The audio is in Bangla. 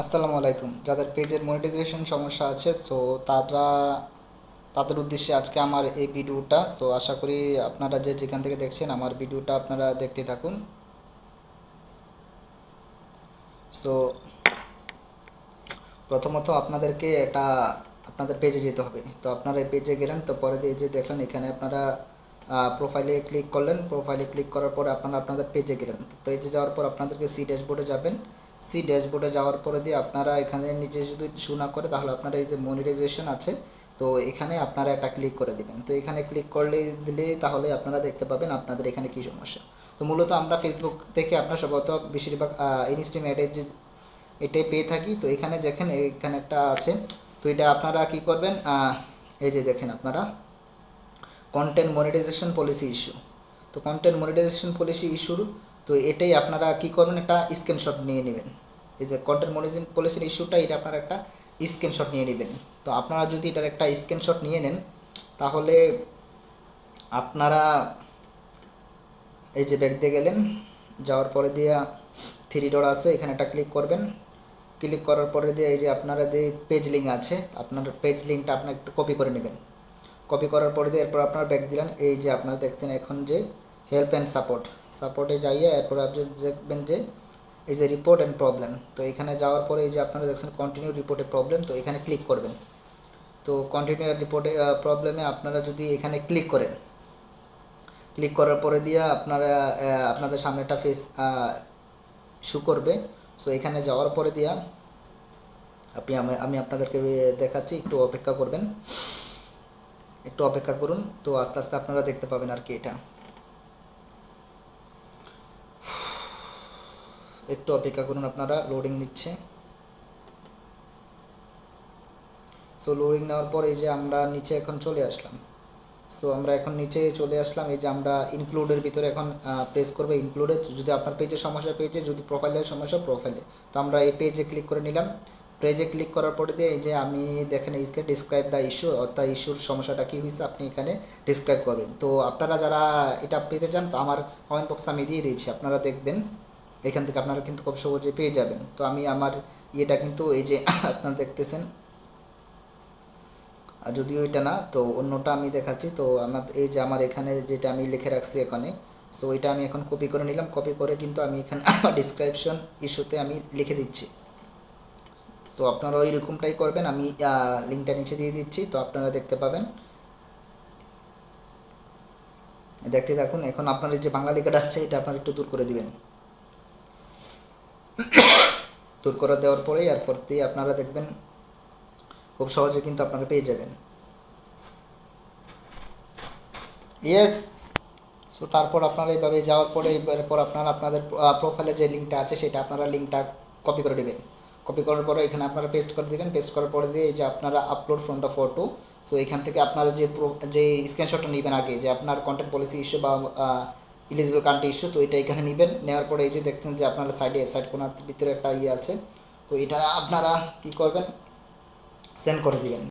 আসসালামু আলাইকুম। যাদের পেজের মনিটাইজেশন সমস্যা আছে তো তারা, তাদের উদ্দেশ্যে আজকে আমার এই ভিডিওটা তো আশা করি আপনারা যে যেখান থেকে দেখছেন আমার ভিডিওটা আপনারা দেখতে থাকুন। সো প্রথমত আপনাদেরকে একটা, আপনাদের পেজে যেতে হবে। তো আপনারা এই পেজে গেলেন, তো পরে দিয়ে যে দেখলেন, এখানে আপনারা প্রোফাইলে ক্লিক করলেন। প্রোফাইলে ক্লিক করার পরে আপনারা আপনাদের পেজে গেলেন। তো পেজে যাওয়ার পর আপনাদেরকে সি ড্যাশবোর্ডে যাবেন। সি ড্যাশবোর্ডে যাওয়ার পরে দিয়ে আপনারা এখানে নিচে যদি শু না করে, তাহলে আপনারা এই যে মনিটাইজেশন আছে, তো এখানে আপনারা একটা ক্লিক করে দিবেন। তো এখানে ক্লিক করলে দিলে তাহলে আপনারা দেখতে পাবেন আপনাদের এখানে কী সমস্যা। তো মূলত আমরা ফেসবুক থেকে আপনার সম্ভবত বেশিরভাগ ইনস্ট্রিম অ্যাডের যে, এটাই পেয়ে থাকি। তো এখানে দেখেন, এখানে একটা আছে। তো এটা আপনারা কি করবেন এই যে দেখেন আপনারা কন্টেন্ট মনিটাইজেশন পলিসি ইস্যু তো কন্টেন্ট মনিটাইজেশন পলিসি ইস্যুর তো এটাই আপনারা কি করবেন, একটা স্ক্রিনশট নিয়ে নেবেন। এই যে কন্টেন্ট মনিটাইজেশন পলিসির ইস্যুটা এটা আপনারা একটা স্ক্রিনশট নিয়ে নেবেন। তো আপনারা যদি এটার একটা স্ক্রিনশট নিয়ে নেন, তাহলে আপনারা এই যে ব্যাগ দিয়ে গেলেন, যাওয়ার পরে দিয়ে থ্রি ডট আছে, এখানে একটা ক্লিক করবেন। ক্লিক করার পরে দিয়ে এই যে আপনারা যে পেজ লিঙ্ক আছে, আপনার পেজ লিঙ্কটা আপনার একটু কপি করে নেবেন। কপি করার পরে দিয়ে এরপর আপনার ব্যাগ দিলেন। এই যে আপনারা দেখছেন এখন যে হেল্প অ্যান্ড সাপোর্ট সাপোর্টে যাইয়ে এরপর আপনি দেখবেন যে এই যে রিপোর্ট অ্যান্ড প্রবলেম তো এখানে যাওয়ার পরে এই যে আপনারা দেখছেন কন্টিনিউ রিপোর্টে প্রবলেম তো এখানে ক্লিক করবেন। তো কন্টিনিউ রিপোর্টে প্রবলেমে আপনারা যদি এখানে ক্লিক করেন ক্লিক করার পরে দিয়ে আপনারা আপনাদের সামনে একটা ফেস শু করবে। সো এখানে যাওয়ার পরে দিয়া আপনি, আমি আপনাদেরকে দেখাচ্ছি, একটু অপেক্ষা করবেন। একটু অপেক্ষা করুন, তো আস্তে আস্তে আপনারা দেখতে পাবেন আর কি এটা। একটু অপেক্ষা করুন, আপনারা লোডিং নিচ্ছে। সো লোডিং নেওয়ার পর এই যে আমরা নিচে এখন চলে আসলাম। সো আমরা এখন নিচে চলে আসলাম, এই যে আমরা ইনক্লুডের ভিতরে এখন প্রেস করব ইনক্লুডে যদি আপনার পেজে সমস্যা পেজে যদি প্রোফাইলের সমস্যা প্রোফাইলে তো আমরা এই পেজে ক্লিক করে নিলাম। পেজে ক্লিক করার পরে দিয়ে এই যে আমি দেখেন এইকে ডিসক্রাইব দ্য ইস্যু অর্থাৎ ইস্যুর সমস্যাটা কী হয়েছে, আপনি এখানে ডিসক্রাইব করবেন। তো আপনারা যারা এটা পেতে চান, তো আমার কমেন্ট বক্সে আমি দিয়ে দিয়েছি, আপনারা দেখবেন। এখান থেকে আপনারা কিন্তু খুব সহজে পেয়ে যাবেন। তো আমি আমার ইয়েটা কিন্তু এই যে আপনারা দেখতেছেন। যদিও এটা না, তো অন্যটা আমি দেখাচ্ছি। তো আমার এই যে আমার এখানে যেটা আমি লিখে রাখছি এখানে সো এটা আমি এখন কপি করে নিলাম। কপি করে কিন্তু আমি এখানে আমার ডিসক্রিপশন ইস্যুতে আমি লিখে দিচ্ছি। তো আপনারা ওই রকমটাই করবেন। আমি লিঙ্কটা নিচে দিয়ে দিচ্ছি। তো আপনারা দেখতে পাবেন। দেখতে থাকুন। এখন আপনার যে বাংলা লেখাটা আছে, এটা আপনারা একটু দূর করে দিবেন। দূর করে দেওয়ার পরে দিয়ে আপনারা দেখবেন খুব সহজে কিন্তু আপনারা পেয়ে যাবেন। ইয়েস সো তারপর আপনারা এইভাবে যাওয়ার পরে এরপর আপনারা আপনাদের প্রোফাইলে যে লিঙ্কটা আছে সেটা আপনারা লিঙ্কটা কপি করে দেবেন কপি করার পরে এখানে আপনারা পেস্ট করে দেবেন। পেস্ট করার পরে দিয়ে যে আপনারা upload from the photo so এখান থেকে আপনারা যে যে স্ক্রিনশটটা নেবেন আগে, যে আপনার কন্টেন্ট পলিসি ইস্যু বা ইলিজিবল কান্ট্রি ইস্যু তো এটা এখানে নেবেন। নেওয়ার পরে এই যে দেখছেন যে আপনারা সাইডে সাইড কোনার ভিতরে একটা ইয়ে আছে। তো এটা আপনারা কি করবেন? সেন্ড করে দিবেন।